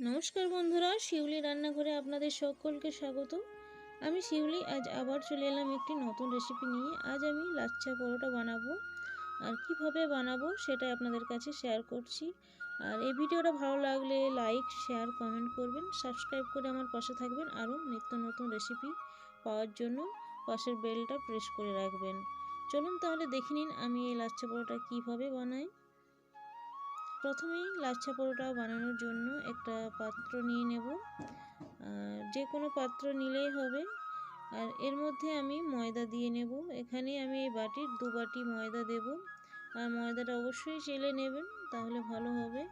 নমস্কার বন্ধুরা, শিউলি রান্নাঘরে আপনাদের সকলকে স্বাগত। আমি শিউলি, আজ আবার চলে এলাম একটি নতুন রেসিপি নিয়ে। আজ আমি লাচ্ছা পরোটা বানাবো। আর কীভাবে বানাবো সেটাই আপনাদের কাছে শেয়ার করছি। আর এই ভিডিওটা ভালো লাগলে লাইক শেয়ার কমেন্ট করবেন সাবস্ক্রাইব করে আমার পাশে থাকবেন। আরও নিত্য নতুন রেসিপি পাওয়ার জন্য পাশের বেলটা প্রেস করে রাখবেন। চলুন তাহলে দেখে নিন আমি এই লাচ্ছা পরোটা কীভাবে বানাই। প্রথমেই লাচ্ছা পরোটা বানানোর জন্য একটা পাত্র নিয়ে নেব। যে কোনো পাত্র নিলেই হবে। আর এর মধ্যে আমি ময়দা দিয়ে নেব। এখানে আমি এই বাটির দু বাটি ময়দা দেব। আর ময়দাটা অবশ্যই চেলে নেবেন, তাহলে ভালো হবে।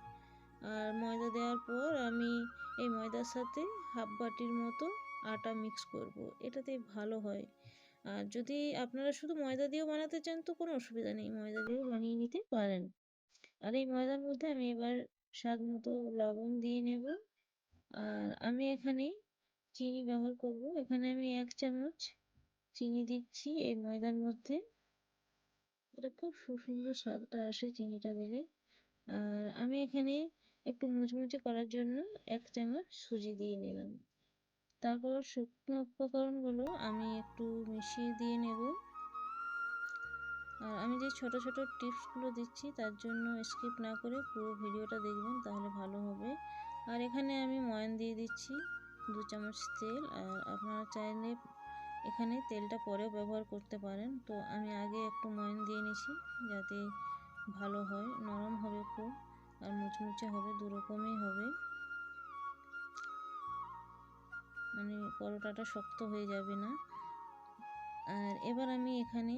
আর ময়দা দেওয়ার পর আমি এই ময়দার সাথে হাফ বাটির মতো আটা মিক্স করব। এটাতে ভালো হয়। আর যদি আপনারা শুধু ময়দা দিয়েও বানাতে চান, তো কোনো অসুবিধা নেই। ময়দা দিয়েও বানিয়ে নিতে পারেন। আর এই ময়দার মধ্যে আমি এবার স্বাদ মতো লবণ দিয়ে নেব। আর আমি এখানে চিনি ব্যবহার করব। এখানে আমি এক চামচ চিনি দিচ্ছি এই ময়দার মধ্যে। এটা খুব সুন্দর স্বাদটা আসে চিনিটা দিলে। আর আমি এখানে একটু মুচমুচে করার জন্য এক চামচ সুজি দিয়ে নিলাম। তারপর শুকনো উপকরণগুলো আমি একটু মিশিয়ে দিয়ে নেব। আর আমি যে ছোট ছোট টিপসগুলো দিচ্ছি, তার জন্য স্কিপ না করে পুরো ভিডিওটা দেখবেন, তাহলে ভালো হবে। আর এখানে আমি ময়ান দিয়ে দিচ্ছি দু চামচ তেল, আর আপনারা চাইলে এখানে তেলটা পরেও ব্যবহার করতে পারেন। তো আমি আগে একটু ময়ান দিয়ে নিছি, যাতে ভালো হয়, নরম হবে খুব, আর মুচমুচে হবে দুরকমই হবে। মানে পরোটাটা শক্ত হয়ে যাবে না। আর এবার আমি এখানে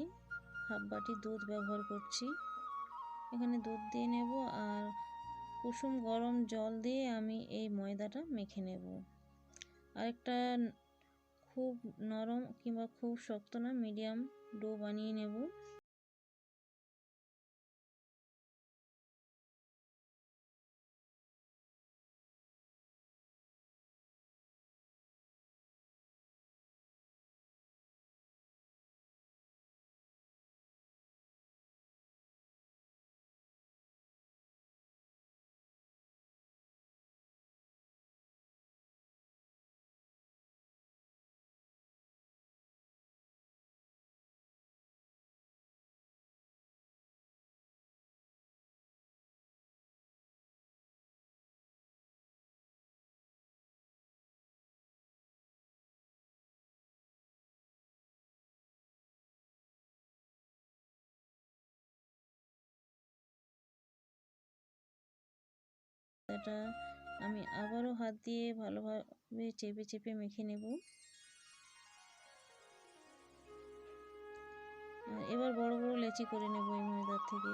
হাফ বাটি দুধ ব্যবহার করছি। এখানে দুধ দিয়ে নেব আর কুসুম গরম জল দিয়ে আমি এই ময়দাটা মেখে নেব। আর একটা খুব নরম কিংবা খুব শক্ত না, মিডিয়াম ডো বানিয়ে নেব। এটা আমি আবারও হাত দিয়ে ভালোভাবে চেপে চেপে মেখে নেব। এবার বড় বড় লেচি করে নেব এই ময়দার থেকে।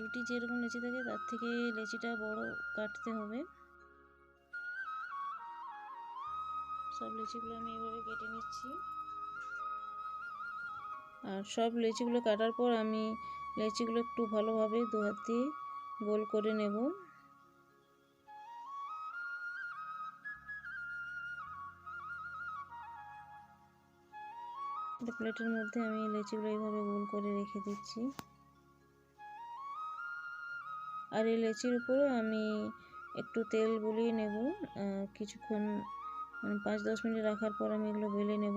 রুটি যেরকম লেচি থাকে তার থেকে লেচিটা বড় কাটতে হবে। সব লেচিগুলো আমি এভাবে কেটে নিচ্ছি। আর সব লেচিগুলো কাটার পর আমি লেচিগুলো একটু ভালোভাবে দু হাত দিয়ে গোল করে নেব। প্লেটের মধ্যে আমি লেচিগুলো এইভাবে গোল করে রেখে দিচ্ছি। আর এই লেচির উপরেও আমি একটু তেল বুলিয়ে নেব। কিছুক্ষণ মানে পাঁচ দশ মিনিট রাখার পর আমি এগুলো বেলে নেব।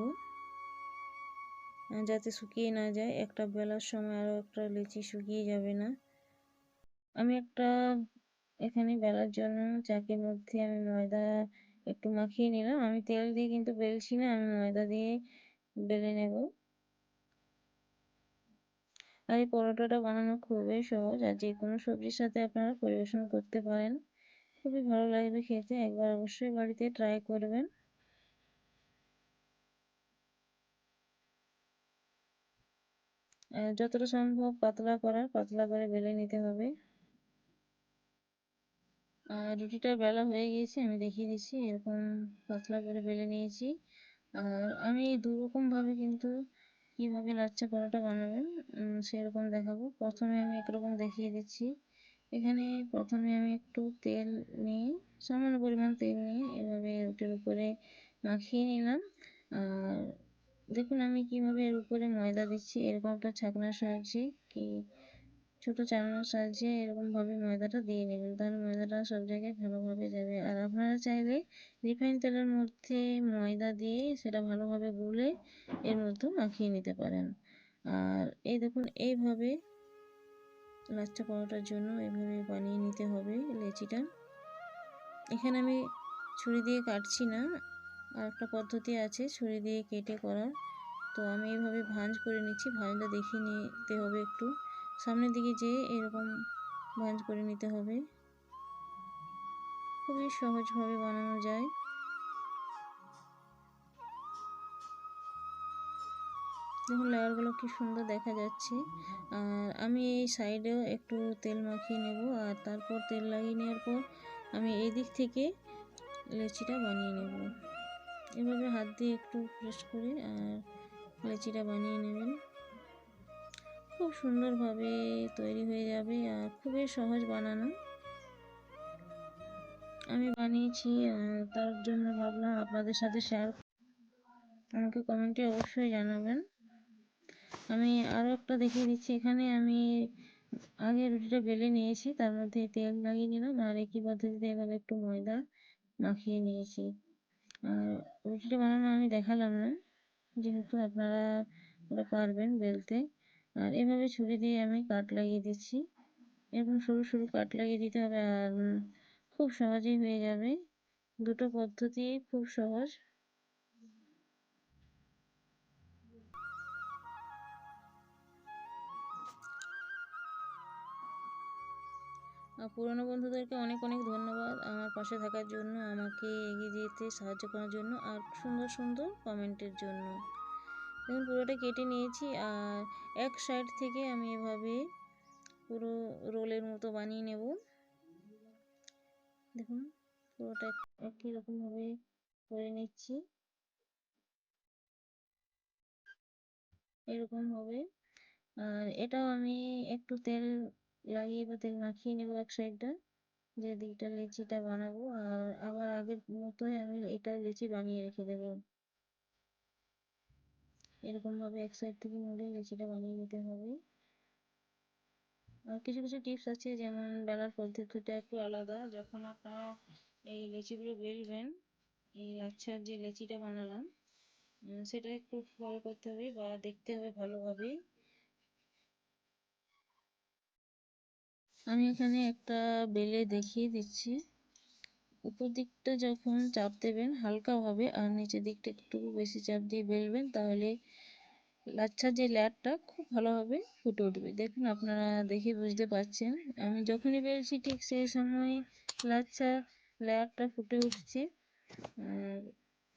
যাতে শুকিয়ে না যায়। একটা বেলার সময় আরও একটা লেচি শুকিয়ে যাবে না। আমি একটা, এখানে বেলার জন্য চাকের মধ্যে আমি ময়দা একটু মাখিয়ে নিলাম। আমি তেল দিয়ে কিন্তু বেলছি না। আমি ময়দা দিয়ে বেলে নেব। আর এই পরোটাটা বানানো খুবই সহজ আর যে কোনো সবজির সাথে আপনারা পরিবেশন করতে পারেন। খুবই ভালো লাগবে খেতে, একবার অবশ্যই বাড়িতে ট্রাই করবেন। যতটা সম্ভব পাতলা করার, পাতলা করে বেলে নিতে হবে। আর রুটিটা বেলা হয়ে গিয়েছে, আমি দেখিয়ে দিচ্ছি, এরকম পাতলা করে বেলে নিয়েছি। আর আমি দু ভাবে কিন্তু কীভাবে লাচ্ছা পরোটা বানাবেন সেরকম দেখাবো। প্রথমে আমি একরকম দেখিয়ে দিচ্ছি। এখানে প্রথমে আমি একটু তেল নিয়ে, সামান্য পরিমাণ তেল নিয়ে এভাবে রুটির উপরে মাখিয়ে নিলাম। আর দেখুন আমি কীভাবে এর উপরে ময়দা দিচ্ছি, এরকম একটা ছাকনার সাহায্যে কি ছোটো চামচ সাহায্যে এরকমভাবে ময়দাটা দিয়ে নেবেন। তাহলে ময়দাটা সব জায়গায় ভালোভাবে যাবে। আর আপনারা চাইলে রিফাইন তেলের মধ্যে ময়দা দিয়ে সেটা ভালোভাবে গুলে এর মধ্যে মাখিয়ে নিতে পারেন। আর এই দেখুন, এইভাবে লাচ্চা পরোটার জন্য এভাবে বানিয়ে নিতে হবে লেচিটা। এখানে আমি ছুরি দিয়ে কাটছি না, আর একটা পদ্ধতি আছে ছুরি দিয়ে কেটে করার। তো আমি এইভাবে ভাঁজ করে নিচ্ছি, ভাঁজটা দেখিয়ে নিতে হবে একটু। সামনের দিকে যেয়ে এরকম ভাঁজ করে নিতে হবে। খুবই সহজভাবে বানানো যায়। দেখুন, লেয়ারগুলো কি সুন্দর দেখা যাচ্ছে। আর আমি এই সাইডেও একটু তেল মাখিয়ে নেব আর তারপর তেল লাগিয়ে নেওয়ার পর আমি এই দিক থেকে লেচিটা বানিয়ে নেব। এভাবে হাত দিয়ে একটু প্রেস করে আর লেচিটা বানিয়ে নেবেন। খুব সুন্দরভাবে তৈরি হয়ে যাবে আর খুবই সহজ বানানো। আমি বানিয়েছি তার জন্য ভাবলাম আপনাদের সাথে শেয়ার আমাকে কমেন্টে অবশ্যই জানাবেন। আমি আরও একটা দেখিয়ে দিচ্ছি। এখানে আমি আগে রুটিটা বেলে নিয়েছি, তার মধ্যে তেল লাগিয়ে নিলাম। আর একই পদ্ধতিতে এবার একটু ময়দা মাখিয়ে নিয়েছি। আর রুটিটা বানানো আমি দেখালাম না, যেহেতু আপনারা ওটা পারবেন বেলতে। আর এভাবে ছুরি দিয়ে আমি কাট লাগিয়ে দিচ্ছি। এরকম সরু সরু কাট লাগিয়ে দিতে হবে আর খুব সহজেই হয়ে যাবে। দুটো পদ্ধতি খুব সহজ। পুরনো বন্ধুদেরকে অনেক অনেক ধন্যবাদ আমার পাশে থাকার জন্য, আমাকে এগিয়ে যেতে সাহায্য করার জন্য আর সুন্দর সুন্দর কমেন্টের জন্য। দেখুন পুরোটা কেটে নিয়েছি আর এক সাইড থেকে আমি এভাবে পুরো রোলের মতো বানিয়ে নেব। দেখুন, পুরোটা একই রকমভাবে করে নিচ্ছি। এরকম হবে আর এটাও আমি একটু তেল লাগিয়ে বা তেল মাখিয়ে নেব এক সাইডটা যে দিকটা লেচিটা বানাবো। আর আবার আগের মতোই আমি এটা লেচি বানিয়ে রেখে দেবো। এরকমভাবে এক সাইড থেকে মুড়ে লেচিটা বানিয়ে নিতে হবে। আর কিছু কিছু টিপস আছে, যেমন বেলার পদ্ধতিটা একটু আলাদা। যখন আপনারা এই লেচিগুলো বেলবেন, এই লাচ্ছার যে লেচিটা বানালাম সেটা একটু ফলো করতে হবে বা দেখতে হবে ভালোভাবে আমি এখানে একটা বেলে দেখিয়ে দিচ্ছি। উপর দিকটা যখন চাপ দেবেন হালকাভাবে আর নিচের দিকটা একটু বেশি চাপ দিয়ে বেলবেন, তাহলে লাচ্ছার যে লেয়ারটা খুব ভালোভাবে ফুটে উঠবে। দেখুন আপনারা দেখে বুঝতে পারছেন। আমি যখনই বেলছি ঠিক সেই সময় লাচ্ছার লেয়ারটা ফুটে উঠছে।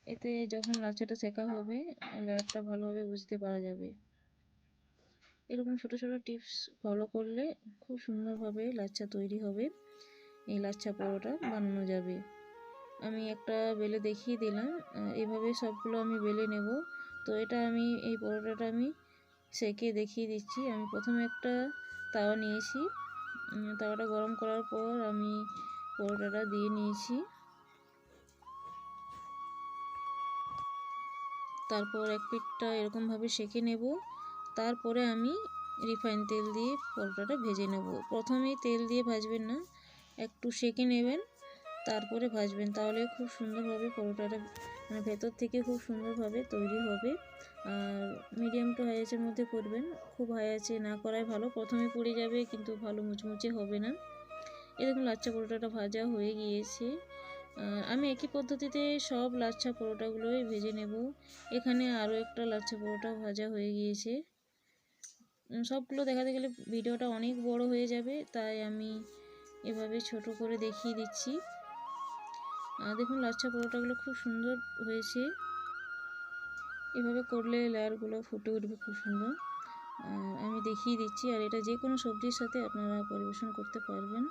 এতে যখন লাচ্ছাটা শেখা হবে লেয়ারটা ভালোভাবে বুঝতে পারা যাবে। এরকম ছোট ছোট টিপস ফলো করলে খুব সুন্দরভাবে লাচ্ছা তৈরি হবে। এই লাচ্ছা পরোটা বানানো যাবে। আমি একটা বেলে দেখিয়ে দিলাম এভাবে সবগুলো আমি বেলে নেব। তো এটা আমি, এই পরোটাটা আমি সেকে দেখিয়ে দিচ্ছি। আমি প্রথমে একটা তাওয়া নিয়েছি। তাওয়াটা গরম করার পর আমি পরোটাটা দিয়ে নিয়েছি। তারপর এক পিঠটা এরকমভাবে সেকে নেব। তারপরে আমি রিফাইন তেল দিয়ে পরোটাটা ভেজে নেব। প্রথমেই তেল দিয়ে ভাজবেন না একটু সেঁকে নেবেন, তারপরে ভাজবেন। তাহলে খুব সুন্দরভাবে পরোটাটা মানে ভেতর থেকে খুব সুন্দরভাবে তৈরি হবে। আর মিডিয়াম টু হাই আঁচের মধ্যে করবেন। খুব হাই আঁচে না করাই ভালো। প্রথমে পুড়ে যাবে, কিন্তু ভালো মুচমুচে হবে না। এরকম লাচ্চা পরোটাটা ভাজা হয়ে গিয়েছে। আমি একই পদ্ধতিতে সব লাচ্ছা পরোটাগুলোই ভেজে নেব। এখানে আরও একটা লাচ্ছা পরোটা ভাজা হয়ে গিয়েছে। সবগুলো দেখাতে গেলে ভিডিওটা অনেক বড় হয়ে যাবে, তাই আমি এভাবে ছোট করে দেখিয়ে দিচ্ছি। দেখুন, লাচ্ছা পরোটাগুলো খুব সুন্দর হয়েছে। এভাবে করলে লেয়ারগুলো ফুটে উঠবে খুব সুন্দর। আমি দেখিয়ে দিচ্ছি, আর এটা যে কোনো সবজির সাথে আপনারা পরিবেশন করতে পারবেন।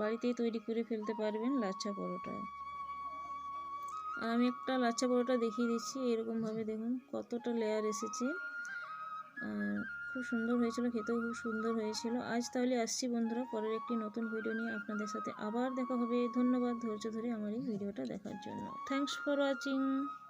বাড়িতেই তৈরি করে ফেলতে পারবেন লাচ্ছা পরোটা। আর আমি একটা লাচ্ছা পরোটা দেখিয়ে দিচ্ছি, এরকমভাবে দেখুন কতটা লেয়ার এসেছে। খুব সুন্দর হয়েছিল, খেতেও খুব সুন্দর হয়েছিল। আজ তাহলে আসছি বন্ধুরা, পরের একটি নতুন ভিডিও নিয়ে আপনাদের সাথে আবার দেখা হবে। ধন্যবাদ ধৈর্য ধরে আমার এই ভিডিওটা দেখার জন্য। Thanks for watching